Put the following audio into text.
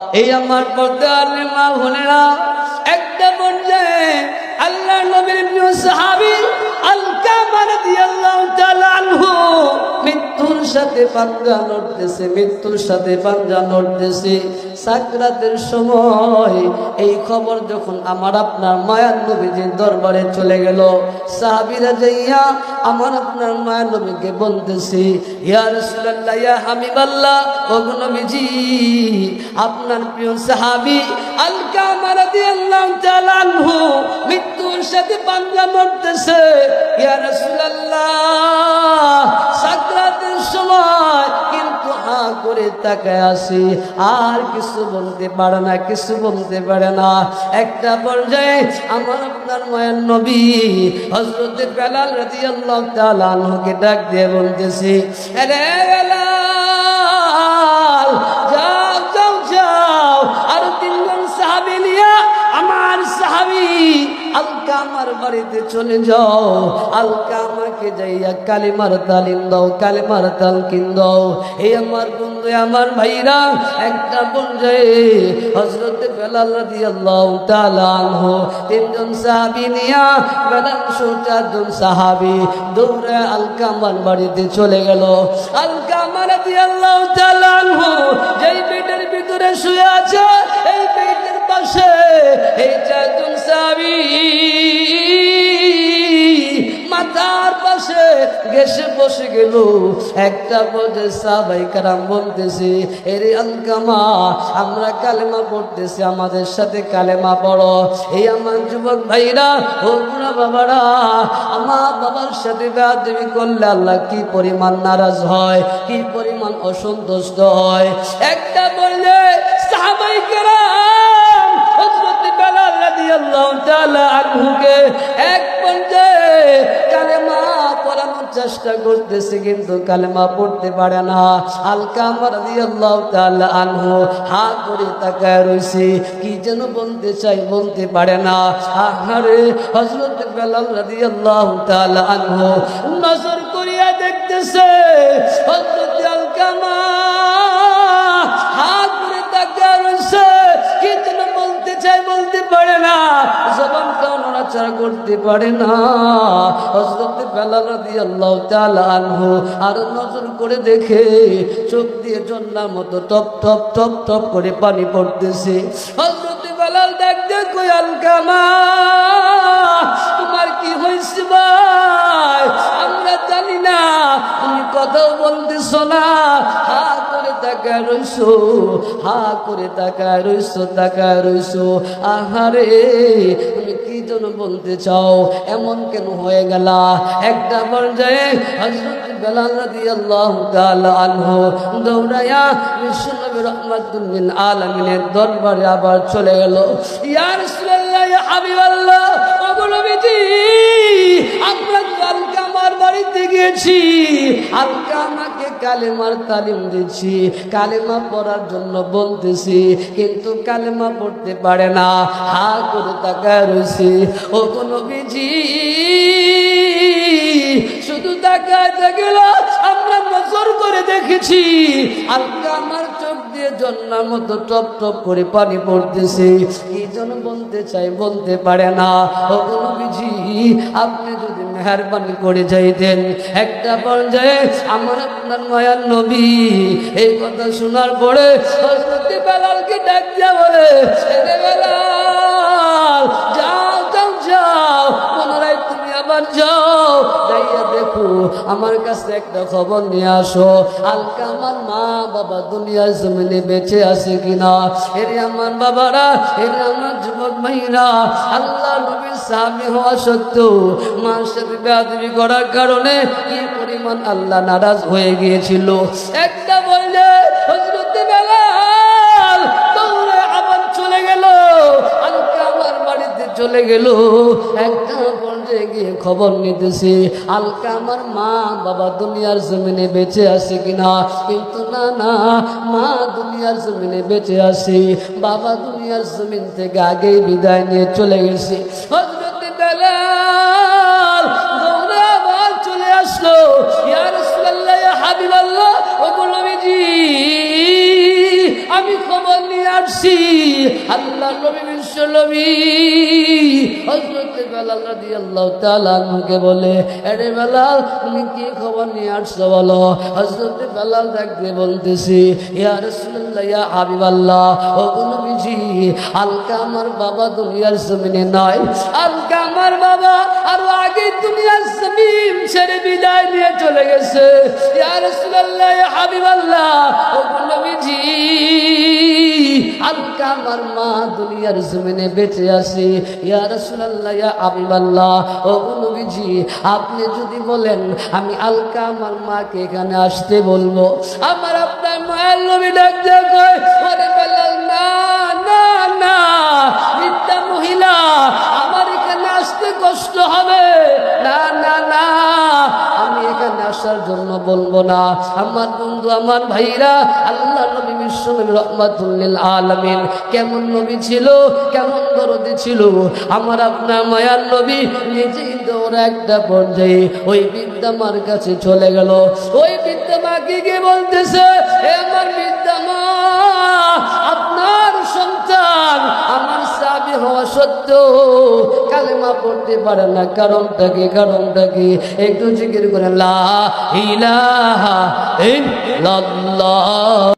এই আমার পর্দা মা বোনেরা একটা পর্যায়ে আল্লাহ নবীর সাহাবি আলকা আল দিয়ে আল্লাহ মৃত্যুর সাথে পাঞ্জা লড়তেছে, মৃত্যুর সাথে পাঞ্জা লড়তেছে। সাকরাতের সময় এই খবর যখন আমার আপনার মায়ার নবীজির দরবারে চলে গেল, সাহাবিরা যাইয়া আমার আপনার মায়ার নবীকে বলতেছে, ইয়া রাসূলুল্লাহ, ইয়া হাবিবাল্লাহ, ও নবীজি, আপনার প্রিয় সাহাবী আল কামার রাদিয়াল্লাহু তাআলা আনহু মৃত্যুর সাথে পাঞ্জা লড়তেছে। তাকায় আসি আর কিছু বলতে পারে না, কিছু বলতে পারে না। একটা পর্যায়ে আমার আপনার মায়ের নবী হজরত বেলাল রাজি আল্লাহ তালকে ডাক দিয়ে বলতেছি বাড়িতে চলে যাও। আলকা আমাকে যাইয়া কালিমার তালিম দাও, কালিমার তালকিন দাও। এই আমার বন্ধু আমার ভাইরা, একটা পর্যায়ে হজরতে বেলাল রাদিয়াল্লাহু তাআলা আনহু। তিনজন সাহাবী নিয়া বেলাল সহ চারজন দৌড়ে আলকা আমার বাড়িতে চলে গেল। আলকা আমার রাদিয়াল্লাহু তাআলা আনহু, যেই ভিতরে শুয়ে আছে, এই পাশে এই চারজন সাহাবী মাথার পাশে গেছে বসে গেল। একটা বজে সাবাই কারাম বলতেছে, এরে আলকামা আমরা কালেমা পড়তেছি, আমাদের সাথে কালেমা পড়ো। এই আমার যুবক ভাইরা, ও বুড়া বাবারা, আমার বাবার সাথে বেয়াদবি করলে আল্লাহ কি পরিমাণ নারাজ হয়, কি পরিমাণ অসন্তুষ্ট হয়? একটা বললে, সাহাবাই কেরাম চেষ্টা করতেছে কিন্তু কালেমা পড়তে পারে না। আলকাম রাদিয়াল্লাহু তাআলা আনহু হা করে তাকায় রইছে। কি যেন বলতে চাই বলতে পারে না। আহারে, হযরত বেলাল রাদিয়াল্লাহু তাআলা আনহু নজর করিয়া দেখতেছে নড়াচড়া করতে পারে না। হজরত বেলাল রাদিয়াল্লাহু তাআলা আনহু আর নজর করে দেখে চোখ দিয়ে জন্নার মতো টপ টপ টপ টপ করে পানি পড়তেছে। হজরত বেলাল দেখ, দেখো আলকামা, তোমার কি হয়েছে ভাই? আমরা জানি না, তুমি কথাও বলতেছ না। তাকায় রইছো, হা করে তাকায় রইছো তাকায় রইছো। আহারে, তুমি কি জন্য বলতে চাও? এমন কেন হয়ে গেলা? একটা পর্যায়ে হযরত বেলাল রাদিয়াল্লাহু তাআলা আনহু দৌড়ায়া বিশ্বনবী রাহমাতুল লিল আলামিনের দরবারে আবার চলে গেল। ইয়া ইয়া নবীজি, আমরা আমার বাড়িতে গিয়েছি আলকা আমাকে কালেমার তালিম দিচ্ছি কালেমা পড়ার জন্য বলতেছি, কিন্তু কালেমা পড়তে পারে না। হা করে তাকায় রয়েছে। ও কোনো বিজি শুধু তাকায় গেল আমরা নজর করে দেখেছি। আলকা আমার চোখ দিয়ে জন্নার মতো টপ টপ করে পানি পড়তেছে। কি জন্য বলতে চাই, বলতে পারে না। ও কোনো বিজি আপনি যদি মেহরবানি করে যাইতেন। একটা পর্যায়ে আমার আপনার মায়ার নবী এই কথা শোনার পরে সরস্বতী বেলালকে ডাক দিয়া বলে "এরে বেলাল, যাও যাও যাও, পুনরায় তুমি আবার যাও। দেখো আমার কাছে একটা খবর নিয়ে আসো। আলকা আমার মা বাবা দুনিয়ার জমিনে বেঁচে আছে কিনা? এরে আমার বাবারা, এরে আমার যুবক ভাইরা, আল্লাহ নবীর সাহাবি হওয়া সত্ত্বেও মার সাথে বেয়াদবি করার কারণে কি পরিমাণ আল্লাহ নারাজ হয়ে গিয়েছিল? একটা বললে হজরত বেলাল, দৌড়ে আবার চলে গেল। আলকা আমার বাড়িতে চলে গেল। একটা পর্যায়ে গিয়ে খবর নিতেছি, আলকা আমার মা বাবা দুনিয়ার জমিনে বেঁচে আছে কিনা? কিন্তু না না, মা দুনিয়ার জমিনে বেঁচে আছে, বাবা দুনিয়ার জমিন থেকে আগেই বিদায় নিয়ে চলে গেছে। চলে আসলো আমি খবর নিয়ে আসছি। আল্লাহ নবী বিশ্ব নবী বেলাল রাদি আল্লাহ তালাকে বলে, এরে বেলাল, তুমি কি খবর নিয়ে আসছো বলো? হজরতে বেলাল ডাকতে বলতেছি, ইয়া ইয়া হাবিব আল্লাহ ও নবীজি, আলকা আমার বাবা দুনিয়ার জমিনে নয় আলকা আমার বাবা আরও আগে দুনিয়ার জমিন ছেড়ে বিদায় নিয়ে চলে গেছে। ইয়া রসুল্লাহ ইয়া হাবিব আল্লাহ ও আমার মা দুনিয়ার জমিনে বেঁচে ইয়া ইয়া ও আপনি যদি বলেন, আমি আলকা আমার মাকে এখানে আসতে বলব। আমার আপনার মায়ের নবী ডাক কয় না না না, মিথ্যা মহিলা, আমার এখানে আসতে কষ্ট হবে। না না আসার জন্য বলব না। আমার বন্ধু, আমার ভাইরা, আল্লাহ নবী, বিশ্ব নবী রহমাতুল্লিল আলমিন, কেমন নবী ছিল, কেমন দরদি ছিল? আমার আপনার মায়ার নবী নিজেই দৌড় একটা পর্যায়ে ওই বিদ্যা মার কাছে চলে গেল। ওই বিদ্যা মাকে গিয়ে বলতেছে? "হে আমার বিদ্যা মা, আপনার সন্তান আমার সাবি হওয়া সত্ত্বেও কালেমা পড়তে পারে না কারণটা কি কারণটা কি একটু জিকির করে লা ইলাহা ইল্লাল্লাহ।